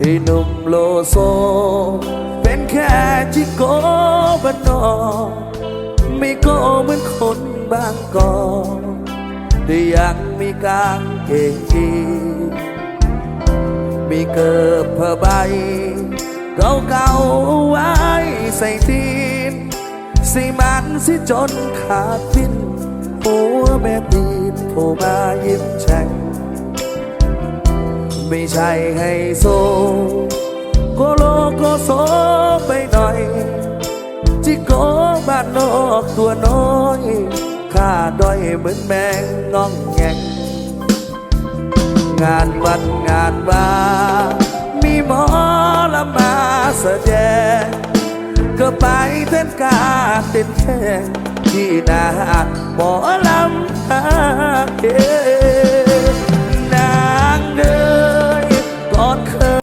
ไอ้หนุ่มโลโซ เป็นแค่จิโกบ้านนอไม่โก้เหมือนคนบางกอกแต่ยังมีกางเกงยีมีเกิบผ้าใบ เก่าๆเอาไว้ใส่ตีนสิมันสิจนขาดฟินหัวแม่ตีนโผล่มายิ้มแฉ่ ไม่ใช่ให้โซโกโลโกโซไปหน่อยจิโกบ้านนอกตัวน้อยข้าด้อยเหมือนแมงงองแงงงานวัดงานว่า มีหมอลำมาแสดงก็ไปเต้นกาเต้นแข่งที่นาหมอลำหาเอ or.